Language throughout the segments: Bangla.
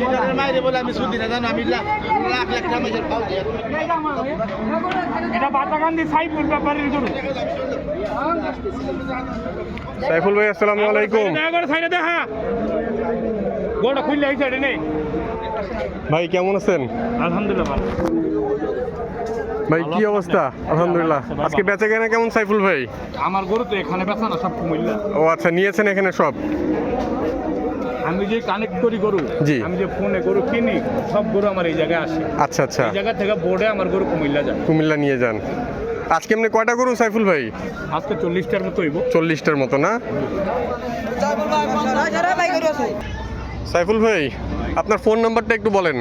ঠিকাদার মাইরে বলে আমি সুদি না জানো আমি লাখ লাখ লাখ টাকা মাইরে পাও দিয়ে। এটা বাতাকান্দি সাইফুল ব্যাপারের গরু সাইফুল ভাই আসসালামু আলাইকুম। সাইডে দেখা গোটা খুললে এই সাইডে নেই। ভাই কেমন আছেন? আলহামদুলিল্লাহ ভালো। ভাই কি অবস্থা? আলহামদুলিল্লাহ। আজকে বেচা কেনা কেমন সাইফুল ভাই? আমার গরু তো এখানে বেচা না সব কুমিল্লা। ও আচ্ছা নিয়েছেন এখানে সব? আমি যে কানেক্ট করি গরু। আমি যে ফোনে গরু কিনি সব গরু আমার এই জায়গায় আসে। আচ্ছা আচ্ছা। এই জায়গা থেকে বোর্ডে আমার গরু কুমিল্লা যায়। কুমিল্লা নিয়ে যান। আজকে এমনি কয়টা গরু সাইফুল ভাই? আজকে চল্লিশটার মতো হইব। চল্লিশটার মতো না? সাইফুল ভাই আপনার ফোন নাম্বারটা একটু বলেন।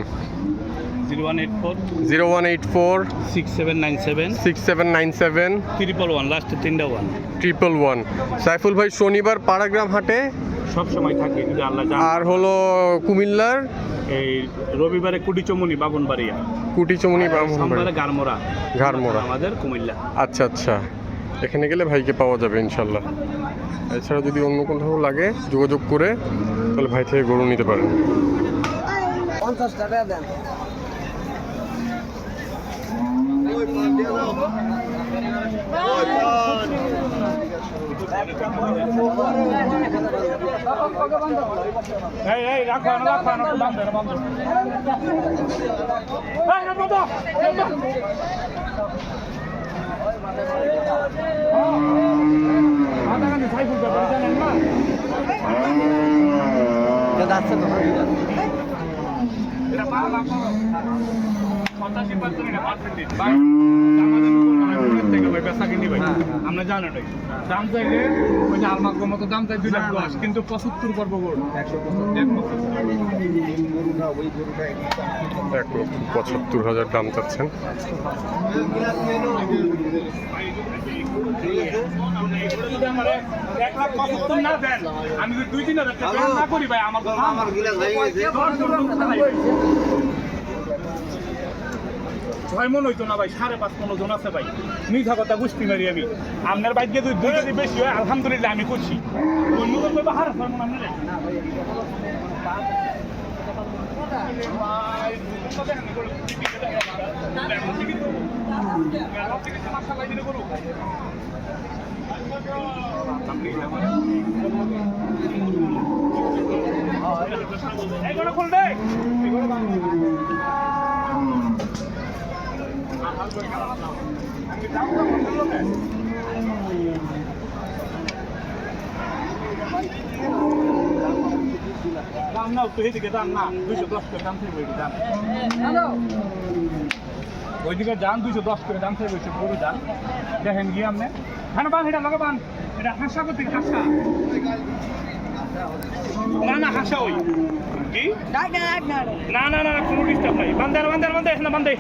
Zero one eight four zero one eight four six seven nine seven six seven nine seven triple one লাস্টে তিনটা ওয়ান ট্রিপল ওয়ান সাইফুল ভাই শনিবার পাড়াগ্রাম হাটে সব সময় থাকে যদি আল্লাহ জান। আর হলো কুমিল্লার? এই রবিবারে কুটি চমুনি বাগুনবাড়িয়া কুটিচমনি সোমবারে গারমোড়া। ঘাড়মোড়া। আমাদের কুমিল্লা। আচ্ছা আচ্ছা। এখানে গেলে ভাইকে পাওয়া যাবে ইনশাল্লাহ। এছাড়া যদি অন্য কোথাও লাগে যোগাযোগ করে তাহলে ভাই থেকে গরু নিতে পারেন। পঞ্চাশ টাকা দেন। এই এই রাখো না রাখো না দাম দে দাম দে এই না বন্ধ মাথা কানে থেকে ভাই বেচা কিনি ভাই। আমরা জানি ওটাই। দাম চাইলে ওই যে আলমাকর মতো দাম চাই দুই লাখ দশ কিন্তু পঁচাত্তর করব গোল একশো এক লক্ষ পঁচাত্তর হাজার দাম চাচ্ছেন। আমি দুই তিন হাজার না করি ভাই আমার আমার গিলাস হয়ে গেছে। ছয় মন হইতো না ভাই, সাড়ে পাঁচ মন ওজন আছে ভাই। মিঠা কথা বুঝতে পারি আমি আপনার বাইক যদি দুই কেজি বেশি হয়, আলহামদুলিল্লাহ আমি করছি অন্য কোন ব্যবহার ছয় মন আপনার। দাম নাও তো এদিকে দাম না দুইশো দশ করে দাম থেকে ওইদিকে দাম ওইদিকে যান দুইশো দশ করে দাম থেকে ওইসব গরু যান দেখেন গিয়ে আপনি হ্যাঁ বান এটা বান এটা হাসা করতে হাসা না না হাসা ওই কি না না না কোনো ডিস্টার্ব নাই। বান্ধে বান্ধে বান্ধে না বান্ধে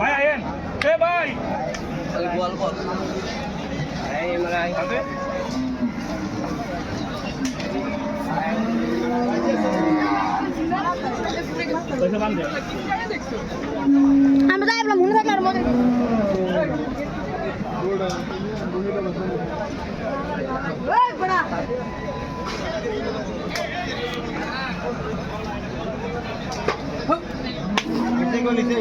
ভাই আয়েন। কে ভাই। পয়সা বান্ধে আমরা যাই বলে মনে থাকে રીતે